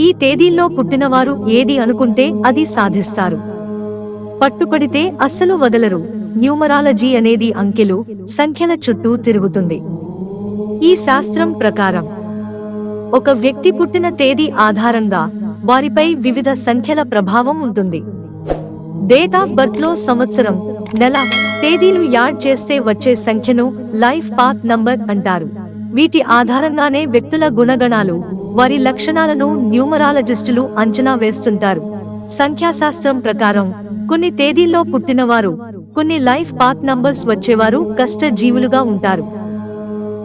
ఈ తేదీల్లో పుట్టినవారు ఏది అనుకుంటే అది సాధిస్తారు. పట్టుపడితే అస్సలు వదలరు. న్యూమరాలజీ అనేది అంకెలు సంఖ్యల చుట్టూ తిరుగుతుంది. ఈ శాస్త్రం ప్రకారం ఒక వ్యక్తి పుట్టిన తేదీ ఆధారంగా వారిపై వివిధ సంఖ్యల ప్రభావం ఉంటుంది. డేట్ ఆఫ్ బర్త్లో సంవత్సరం నెల తేదీలు యాడ్ చేస్తే వచ్చే సంఖ్యను లైఫ్ పాత్ నంబర్ అంటారు. వీటి ఆధారంగానే వ్యక్తుల గుణగణాలు వారి లక్షణాలను న్యూమరాలజిస్టులు అంచనా వేస్తుంటారు. సంఖ్యాశాస్త్రం ప్రకారం కొన్ని తేదీల్లో పుట్టినవారు కొన్ని లైఫ్ పాత్ నంబర్స్ వచ్చేవారు కష్ట జీవులుగా ఉంటారు.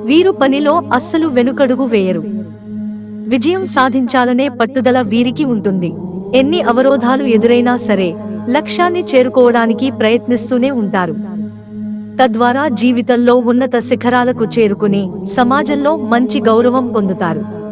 వీరు పనిలో అస్సలు వెనుకడుగు వేయరు. విజయం సాధించాలనే పట్టుదల వీరికి ఉంటుంది. ఎన్ని అవరోధాలు ఎదురైనా సరే లక్ష్యాన్ని చేరుకోవడానికి ప్రయత్నిస్తూనే ఉంటారు. తద్వారా జీవితంలో ఉన్నత శిఖరాలకు చేరుకుని సమాజంలో మంచి గౌరవం పొందుతారు.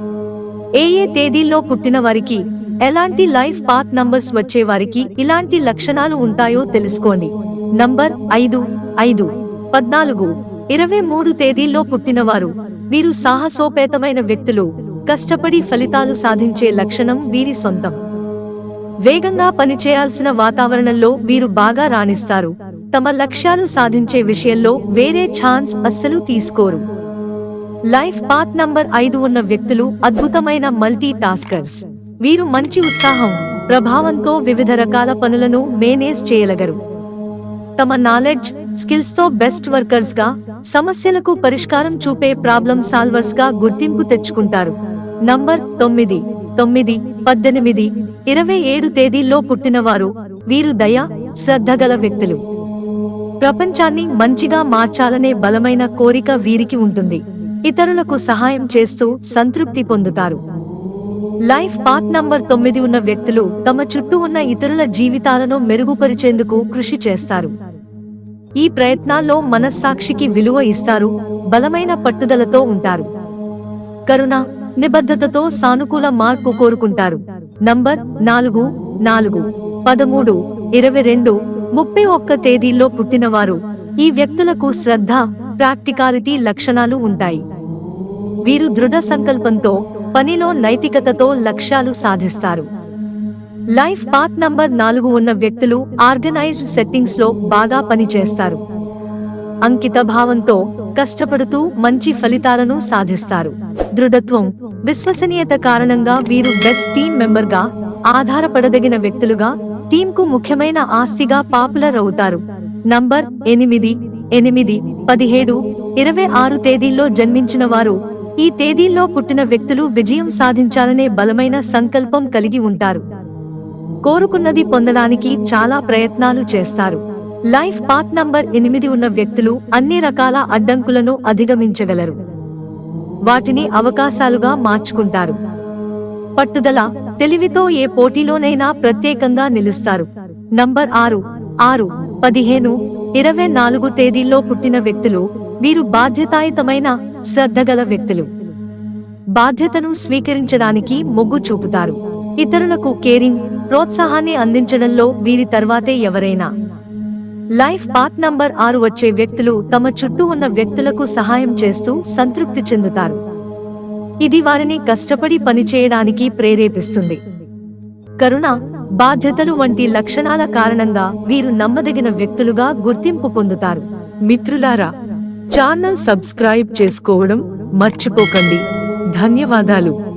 ఏ ఏ తేదీల్లో పుట్టిన వారికి ఎలాంటి లైఫ్ పాత్ నంబర్స్ వచ్చే వారికి ఇలాంటి లక్షణాలు ఉంటాయో తెలుసుకోండి. నంబర్ ఐదు ఐదు పద్నాలుగు ఇరవై మూడు తేదీల్లో పుట్టినవారు వీరు సాహసోపేతమైన వ్యక్తులు కష్టపడి ఫలితాలు సాధించే లక్షణం వీరి సొంతం. వేగంగా పనిచేయాల్సిన వాతావరణంలో వీరు బాగా రాణిస్తారు. తమ లక్ష్యాలు సాధించే విషయంలో వేరే ఛాన్స్ అస్సలు తీసుకోరు. లైఫ్ పాత్ నంబర్ ఐదు ఉన్న వ్యక్తులు అద్భుతమైన మల్టీ టాస్కర్స్ వీరు మంచి ఉత్సాహం ప్రభావంతో వివిధ రకాల పనులను మేనేజ్ చేయగలరు. తమ నాలెడ్జ్ స్కిల్స్తో బెస్ట్ వర్కర్స్గా సమస్యలకు పరిష్కారం చూపే ప్రాబ్లం సాల్వర్స్గా గుర్తింపు తెచ్చుకుంటారు. నంబర్ తొమ్మిది తొమ్మిది పద్దెనిమిది ఇరవై ఏడు తేదీల్లో పుట్టినవారు వీరు దయ శ్రద్ధగల వ్యక్తులు. ప్రపంచాన్ని మంచిగా మార్చాలనే బలమైన కోరిక వీరికి ఉంటుంది. ఇతరులకు సహాయం చేస్తూ సంతృప్తి పొందుతారు. లైఫ్ పాత్ నంబర్ తొమ్మిది ఉన్న వ్యక్తులు తమ చుట్టూ ఉన్న ఇతరుల జీవితాలను మెరుగుపరిచేందుకు కృషి చేస్తారు. ఈ ప్రయత్నాల్లో మనస్సాక్షికి విలువ ఇస్తారు బలమైన పట్టుదలతో ఉంటారు. కరుణ నిబద్ధతతో సానుకూల మార్పు కోరుకుంటారు. నంబర్ నాలుగు నాలుగు పదమూడు ఇరవై రెండు ముప్పై ఒక్క తేదీల్లో పుట్టినవారు ఈ వ్యక్తులకు శ్రద్ధ ప్రాక్టికాలిటీ లక్షణాలు ఉంటాయి. వీరు దృఢ సంకల్పంతో పనిలో నైతికతతో లక్ష్యాలు సాధిస్తారు. లైఫ్ పాత్ నంబర్ నాలుగు ఉన్న వ్యక్తులు ఆర్గనైజ్డ్ సెట్టింగ్స్లో బాగా పనిచేస్తారు. అంకిత భావంతో కష్టపడుతూ మంచి ఫలితాలను సాధిస్తారు. దృఢత్వం విశ్వసనీయత కారణంగా వీరు బెస్ట్ టీం మెంబర్గా ఆధారపడదగిన వ్యక్తులుగా టీంకు ముఖ్యమైన ఆస్తిగా పాపులర్ అవుతారు. నంబర్ ఎనిమిది ఎనిమిది పదిహేడు ఇరవై ఆరు తేదీల్లో జన్మించిన వారు ఈ తేదీల్లో పుట్టిన వ్యక్తులు విజయం సాధించాలనే బలమైన సంకల్పం కలిగి ఉంటారు. కోరుకున్నది పొందడానికి చాలా ప్రయత్నాలు చేస్తారు. లైఫ్ పాత్ నంబర్ ఎనిమిది ఉన్న వ్యక్తులు అన్ని రకాల అడ్డంకులను అధిగమించగలరు. వాటిని అవకాశాలుగా మార్చుకుంటారు. పట్టుదల తెలివితో ఏ పోటీలోనైనా ప్రత్యేకంగా నిలుస్తారు. నంబర్ ఆరు ఆరు పదిహేను ఇరవై నాలుగు తేదీల్లో పుట్టిన వ్యక్తులు వీరు బాధ్యతాయుతమైన శ్రద్ధగల వ్యక్తులు. బాధ్యతను స్వీకరించడానికి మొగ్గు చూపుతారు. ఇతరులకు కేరింగ్ ప్రోత్సాహాన్ని అందించడంలో వీరి తర్వాతే ఎవరైనా. లైఫ్ పాత్ నంబర్ ఆరు వచ్చే వ్యక్తులు తమ చుట్టూ ఉన్న వ్యక్తులకు సహాయం చేస్తూ సంతృప్తి చెందుతారు. ఇది వారిని కష్టపడి పనిచేయడానికి ప్రేరేపిస్తుంది. కరుణ బాధ్యతలు వంటి లక్షణాల కారణంగా వీరు నమ్మదగిన వ్యక్తులుగా గుర్తింపు పొందుతారు. మిత్రులారా ఛానల్ సబ్స్క్రైబ్ చేసుకోవడం మర్చిపోకండి. ధన్యవాదాలు.